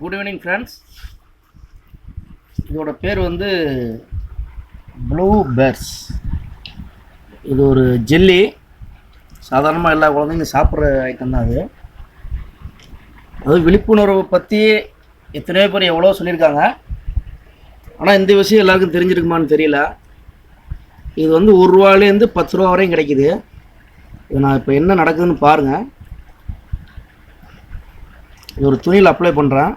Good evening friends இதோட பேர் வந்து ப்ளூ பேர்ஸ் இது ஒரு ஜெல்லி. சாதாரணமாக எல்லா குழந்தைங்க சாப்பிட்ற ஐட்டம் தான் அது. அது விழிப்புணர்வு பற்றி எத்தனையோ பேர் எவ்வளோ சொல்லியிருக்காங்க. ஆனால் இந்த விஷயம் எல்லாருக்கும் தெரிஞ்சிருக்குமான்னு தெரியல. இது வந்து ஒரு ரூபாலேருந்து பத்து ரூபா வரையும் கிடைக்குது. இது நான் இப்போ என்ன நடக்குதுன்னு பாருங்கள் இது ஒரு துணியில் அப்ளை பண்ணுறேன்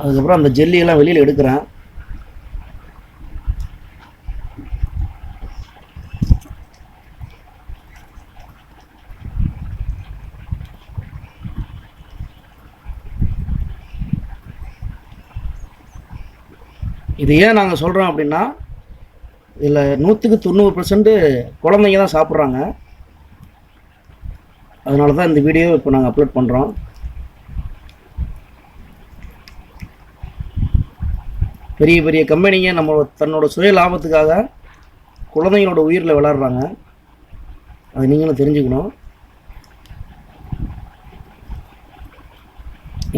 அதுக்கப்புறம் அந்த ஜெல்லியெல்லாம் வெளியில் எடுக்கிறேன். இது ஏன் நாங்கள் சொல்கிறோம் அப்படின்னா இதில் நூற்றுக்கு தொண்ணூறு பர்சன்ட்டு குழந்தைங்க தான் சாப்பிட்றாங்க. அதனால தான் இந்த வீடியோ இப்போ நாங்கள் அப்லோட் பண்ணுறோம் பெரிய பெரிய கம்பெனிங்க. நம்ம தன்னோட சுய லாபத்துக்காக குழந்தைங்களோட உயிரில் விளாட்றாங்க அது நீங்களும் தெரிஞ்சுக்கணும்.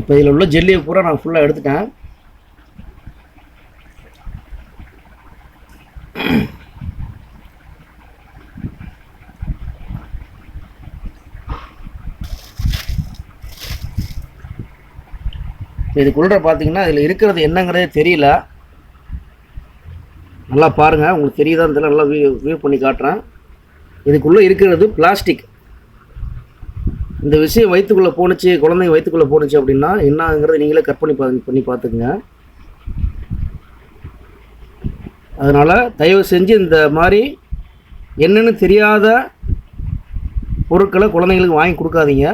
இப்போ இதில் உள்ள ஜெல்லியை பூரா நான் ஃபுல்லாக எடுத்துட்டேன். இதுக்குள்ள பார்த்தீங்கன்னா இதில் இருக்கிறது என்னங்கிறதே தெரியல. நல்லா பாருங்கள் உங்களுக்கு தெரியுதான்னு தெரியல நல்லா வியூ வியூ பண்ணி காட்டுறேன். இதுக்குள்ளே இருக்கிறது பிளாஸ்டிக் இந்த விஷயம் வயிற்றுக்குள்ளே போணுச்சு குழந்தைங்க வயிற்றுக்குள்ளே போணுச்சு அப்படின்னா என்னங்கிறத நீங்களே கற்பனை பா பண்ணி பார்த்துக்குங்க. அதனால் தயவு செஞ்சு இந்த மாதிரி என்னென்னு தெரியாத பொருட்களை குழந்தைங்களுக்கு வாங்கி கொடுக்காதீங்க.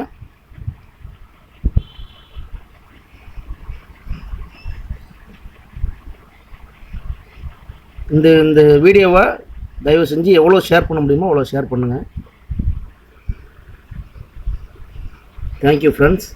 இந்த இந்த வீடியோவை தயவு செஞ்சு எவ்வளோ ஷேர் பண்ண முடியுமோ அவ்வளோ ஷேர் பண்ணுங்கள் தேங்க்யூ ஃப்ரெண்ட்ஸ்